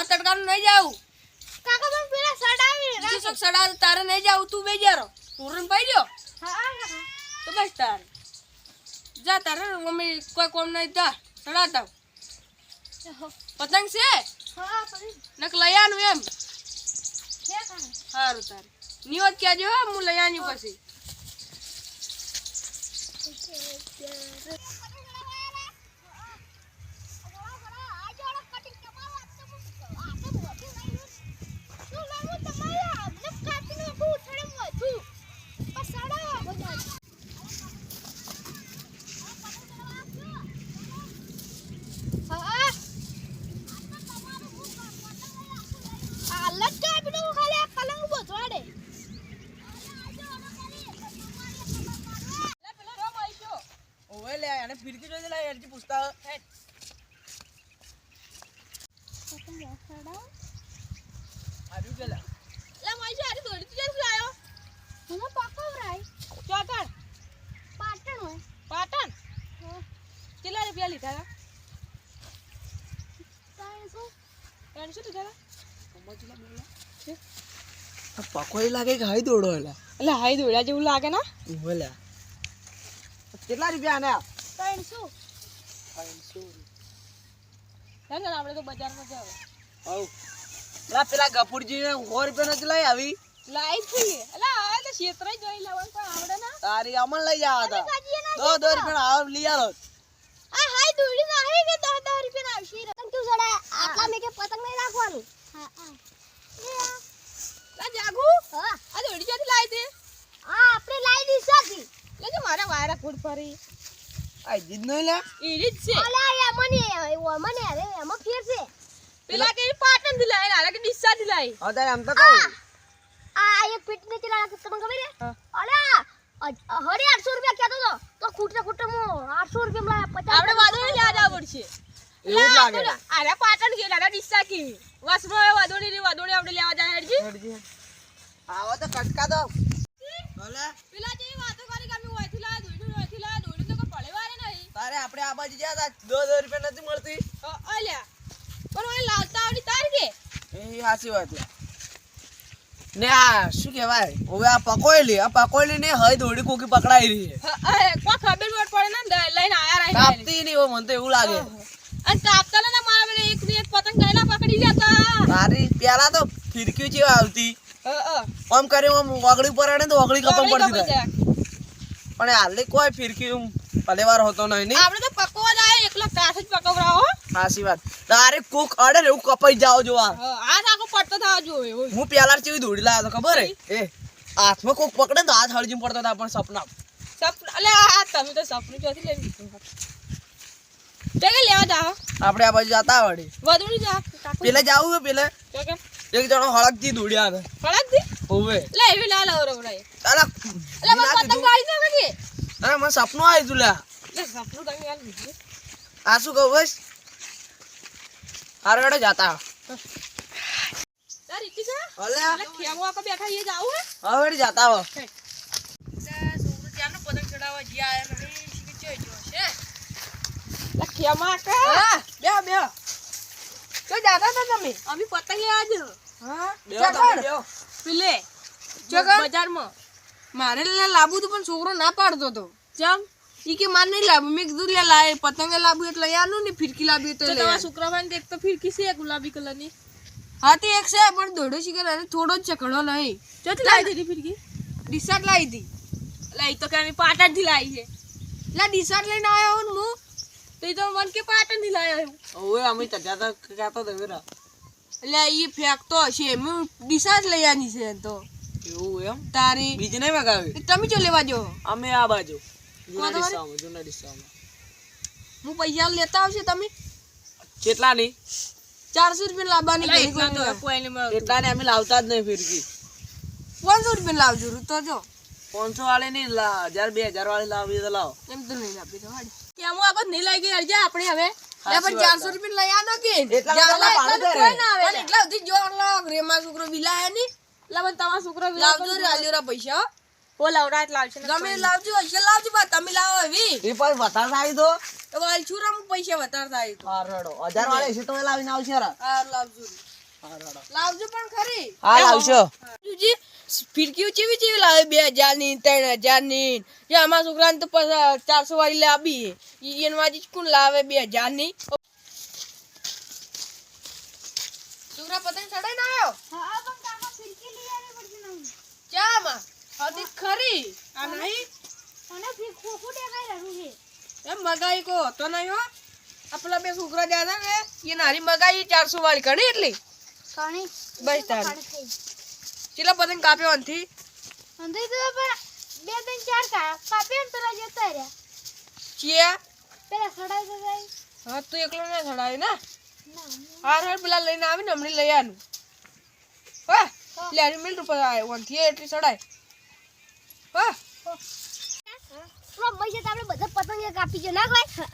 નહીં જાવું કાકા પણ પેલા સડાવી બીજું શોખ સડા તારે નહીં જાવું તું બે જારો. પૂરણ પાઈ હા તો બસ તારે. જા તારે મમ્મી કોઈ કોમ નહીં જા સડાતા પતંગ છે? નક લઈ આનું એમ. સારું તારે. નિયોત ક્યાં જો હું લઈ આની પછી. ઓવે લે અને ફિરકી જોઈ લે એરજી પૂછતા આવ્યું કે લે લા માઈ છે આરી દોડી તું જઈશ લાયો ચોકડ પાટણ? કેટલા રૂપિયા લીધા? હતા ત્રણસો લીધા? પકોડી લાગે કે હાઈ દોડો એલા? એટલે હાઈ દોડ્યા જેવું લાગે ને? ઓવે કેટલા રૂપિયા આને ચાલ ચાલ આપણે તો બજારમાં જાવ આવ. લા પેલા ગફુરજી ને સો રૂપિયા નથી લઈ આવી? લાઈ છીએ એટલે હવે તો ક્ષેત્ર જોઈ લેવાનું પણ આવડે ના? તારી અમન લઈ જવા હતા. દો દો રૂપિયા આવ લઈ આલો. લા જાગુ આ દોડી ક્યાંથી લાવી દે એટલે કે મારા વાયરા કુડ ફરી આ જીદ નહીં લે ઈ રીત છે. પેલા કે પાટણથી લાવી આલા કે ડીસા થી લાવી હવે તારે આમ તો કહું. આ એક પીટ ને ચલા તમને ખબર છે? હા. અલ્યા હરી આઠસો રૂપિયા કહેતો હતો. તો ખૂટરે ખૂટરે હું 800 રૂપિયા પચાસ આપણે વાદોડી લેવા જવું પડશે એવું લાગે. અરે પાટણ કે આરે ડીસા કી વસનો હવે વાદોડી ની વાદોડી આપણે લેવા જાય હેડજી. હેડજી. આવો તો કટકા દો. ભલે. પેલા જે વાતો કરી કે અમે ઓયથી લાયા દોડ્યું ઓયથી લાયા દોડ્યું તો કોઈ પડે નહીં આપણે આ બાજુ જ્યાં હતા દો દો રૂપિયા નથી મળતી. અલ્યા પણ ઓય લાવતા આવડી તાર કે? એ સાચી વાત ને આ શું કહેવાય? હવે આ પકોયલી આ પકોયલી ને હય દોડી કોકી પકડાઈ રહી છે. કોઈ ખબર વડ પડે ને લઈને આયા રહી કાપતી નહીં મને તો એવું લાગે. અને કાપતા ને મારા બેટા એક ને એક પતંગ ગયેલા પકડી જતા. તારી પેલા તો ફિરકી જેવી આવતી. આમ કરી આમ વગડી પર આડે તો વગડી ખતમ જાય. પણ હાલે કોઈ ફિરકી આમ પહેલીવાર હોતો નહીં ની આપણે તો પકવા જાય એકલો કાઠ જ પકવરાવો સાચી વાત. તારે કોક અડે ને એવું કપાઈ જાવ. જો આ આ આખો પડતો થવા જો એવું હું પેલા જેવી દોડી લાવ્યો તો ખબર હે? એ હાથમાં કોક પકડે તો હાથ હળજી પડતો હતા પણ સપના સપના અલે આ તમે તો સપનું ચોથી લઈને દીધું કે લેવા જાઓ. આપણે આ બાજુ જતા વળી. વધુડી જા પેલા જાવું હે પેલે? એક જણો હળકથી દોડ્યા દી હોવે. લે એવી લાલ બડાય ચાલા એટલે મને પતંગ ગાડી કે અરે મને સપનું આવ્યું તું લ્યા. સપનું તમે યાર આ શું કહું બસ? હારે હેડો જાતા હવે હો. પતંગ ચડાવવા બે બે તો જાતા હતા તમે? અમે પતંગ લેવા જ. હા? બે પેલે બજારમાં. મારે લે લાવવું હતું પણ છોકરો ના પાડતો હતો ચમ? ઈ કે માર નહીં લાવું મેં કીધું લે લાય પતંગે લાવું એટલે આનું ને ફિરકી લાવી તો લે શુક્રવાર એક તો ફિરકી છે ગુલાબી કલરની. હા તે એક છે પણ દોડો શીખે અને થોડો જ ચકડો નહીં. ચોથી લાવી દીધી ફિરકી? ડિસાટ લાવી હતી એટલે ઈ તો કે અમે પાટણથી લાવી છે. એટલે ડિસાટ લઈને આવ્યો હું હું તો ઈ તો મન કે પાટણથી લાવ્યો ઓવે અમે તો જાતા કહેતો તો વેરા. એટલે ઈ ફેંકતો હશે. એમ ડિસાટ લઈ આની છે તો. એવું એમ? તારી બીજ નહીં મગાવી તમે ચો લેવા જો. અમે આ બાજુ. જૂના? ડિસ્સામાં જૂના ડિસ્સામાં હું પૈસા લેતા આવશે તમે? કેટલા ની ચારસો રૂપિયા લાવવાની એટલા ને અમે લાવતા જ નહીં ફિરકી. પાંચસો રૂપિયા લાવજો તો જો. પાંચસો વાળી નહીં લા હજાર બે હજાર વાળી લાવી તો લાવો. એમ તો નહીં લાવી તો હાડી. કે આગળ નહીં લાગી અરજે આપણે હવે. પણ ચારસો રૂપિયા લઈ કે. કોઈ ના. પણ એટલા સુધી જો રેમા છોકરો વિલાયની એટલે પણ તમારો છોકરો લાવજો રે પૈસા. ઓ લવડા લાવશે ગમે લાવજો હશે લાવજો બા તમે લાવો એવી. એ પણ વધારે થાય તો. તો વાલ છુરા હું પૈસા વધારે થાય તો. હા રડો. હજાર વાળે છે તો લાવીને આવશે રા. હા લાવજો લાવજો પણ ખરી. હા લાવશો. જી ફિરકીઓ ચેવી ચેવી લાવે? બે હજારની ત્રણ હજારની જે અમારા છોકરાને તો પછી ચારસો વાળી લાવી ઈ વાજી કોણ લાવે બે હજારની છોકરા પતંગ ચડાઈ ના આવ્યો? હા પણ કાકા ફિરકી લઈ આવી પડશે નહીં ચામાં હતી ખરી. આ નહીં? અને ફિર ખોખું દેખાઈ રહ્યું છે? એમ મગાઈ કો હતો નહીં હો. આ બે છોકરા હતા ને એ નાની મગાઈ ચારસો વાળી ઘણી એટલી. કાણી બસ તારી. ચેલા પતંગ કાપ્યો અંથી તો પણ બે ત્રણ ચાર કાપ્યા ને પેલા જતા રહ્યા. ચિયા? પેલા સડાઈ તો હા તું એકલો ના ચડાય ને? ના હાર હાર પેલા લઈને આવીને હમણાં લઈ આનું. હા? લે આની મિલ રૂપિયા આવ્યો અંથી એટલી ચડાય. હા. મૈસે તો આપણે બધા પતંગ કાપી છે. ના, ભાઈ?